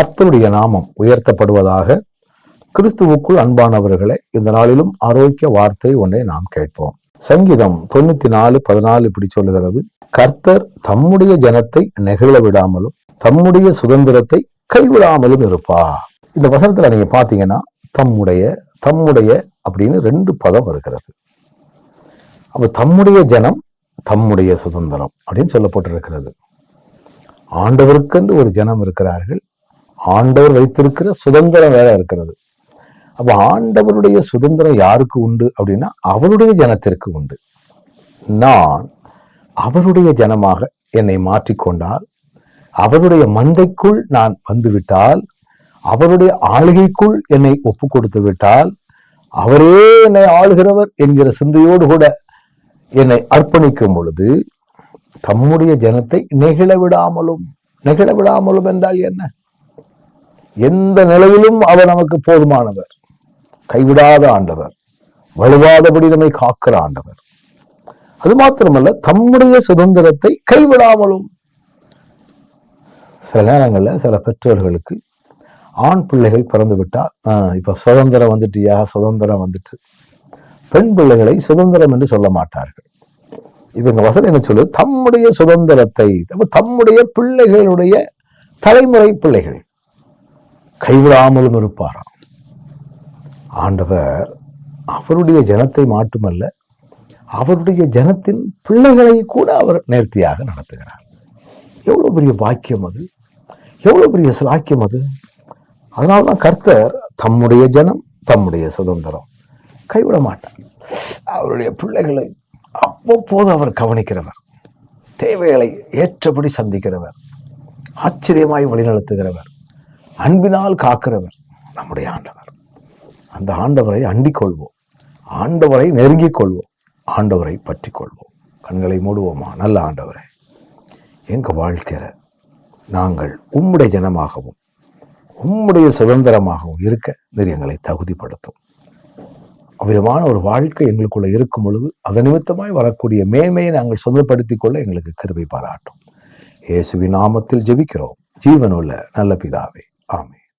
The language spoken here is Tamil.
கர்த்தருடைய நாமம் உயர்த்தப்படுவதாக கிறிஸ்துவுக்குள் அன்பானவர்களை இந்த நாளிலும் ஆரோக்கிய வார்த்தை ஒன்றை நாம் கேட்போம். சங்கீதம் தொண்ணூத்தி நாலு பதினாலு இப்படி சொல்லுகிறது. கர்த்தர் தம்முடைய ஜனத்தை நெகிழ விடாமலும் தம்முடைய சுதந்திரத்தை கைவிடாமலும் இருப்பா இந்த வசனத்துல நீங்க பாத்தீங்கன்னா தம்முடைய தம்முடைய அப்படின்னு ரெண்டு பதம் இருக்கிறது அப்ப தம்முடைய ஜனம் தம்முடைய சுதந்திரம் அப்படின்னு சொல்லப்பட்டிருக்கிறது. ஆண்டவருக்கென்று ஒரு ஜனம் இருக்கிறார்கள் ஆண்டவர் வைத்திருக்கிற சுதந்திரம் வேற இருக்கிறது. அப்ப ஆண்டவருடைய சுதந்திரம் யாருக்கு உண்டு அப்படின்னா அவருடைய ஜனத்திற்கு உண்டு. நான் அவருடைய ஜனமாக என்னை மாற்றிக்கொண்டால் அவருடைய மந்தைக்குள் நான் வந்துவிட்டால் அவருடைய ஆளுகைக்குள் என்னை ஒப்பு கொடுத்து விட்டால் அவரே என்னை ஆளுகிறவர் என்கிற சிந்தையோடு கூட என்னை அர்ப்பணிக்கும் பொழுது தம்முடைய ஜனத்தை நெகிழ விடாமலும் நெகிழ விடாமலும் என்றால் என்ன? எந்த நிலையிலும் அவர் நமக்கு போதுமானவர். கைவிடாத ஆண்டவர். வலுவாதபடி நம்மை காக்கிற ஆண்டவர். அது மாத்திரமல்ல தம்முடைய சுதந்திரத்தை கைவிடாமலும். சில நேரங்கள்ல சில பெற்றோர்களுக்கு ஆண் பிள்ளைகள் பிறந்து விட்டா ஆஹ் இப்ப சுதந்திரம் வந்துட்டியா? சுதந்திரம் வந்துட்டு. பெண் பிள்ளைகளை சுதந்திரம் என்று சொல்ல மாட்டார்கள். இவங்க வசனம் என்ன சொல்லு தம்முடைய சுதந்திரத்தை தம்முடைய பிள்ளைகளுடைய தலைமுறை பிள்ளைகள். கைவிடாமலும் இருப்பாராம். ஆண்டவர் அவருடைய ஜனத்தை மட்டுமல்ல அவருடைய ஜனத்தின் பிள்ளைகளை கூட அவர் நேர்த்தியாக நடத்துகிறார். எவ்வளோ பெரிய பாக்கியம் அது? எவ்வளோ பெரிய சிலாக்கியம் அது? அதனால்தான் கர்த்தர் தம்முடைய ஜனம் தம்முடைய சுதந்திரம் கைவிட மாட்டார். அவருடைய பிள்ளைகளை அவ்வப்போது அவர் கவனிக்கிறவர் தேவைகளை ஏற்றபடி சந்திக்கிறவர் ஆச்சரியமாய் வழிநடத்துகிறவர். அன்பினால் காக்கிறவர் நம்முடைய ஆண்டவர். அந்த ஆண்டவரை அண்டிக் கொள்வோம் ஆண்டவரை நெருங்கிக் கொள்வோம். ஆண்டவரை பற்றி கொள்வோம். கண்களை மூடுவோமா? நல்ல ஆண்டவரே எங்கள் வாழ்க்கையில நாங்கள் உம்முடைய ஜனமாகவும் உம்முடைய சுதந்திரமாகவும் இருக்க நீர் எங்களை தகுதிப்படுத்தும். அவ்விதமான ஒரு வாழ்க்கை எங்களுக்குள்ளே இருக்கும் பொழுது அதன் நிமித்தமாய் வரக்கூடிய மேன்மையை நாங்கள் சொந்தப்படுத்திக் கொள்ள எங்களுக்கு கிருபை பாராட்டும். இயேசுவின் நாமத்தில் ஜெபிக்கிறோம். ஜீவனுள்ள நல்ல பிதாவே Amén.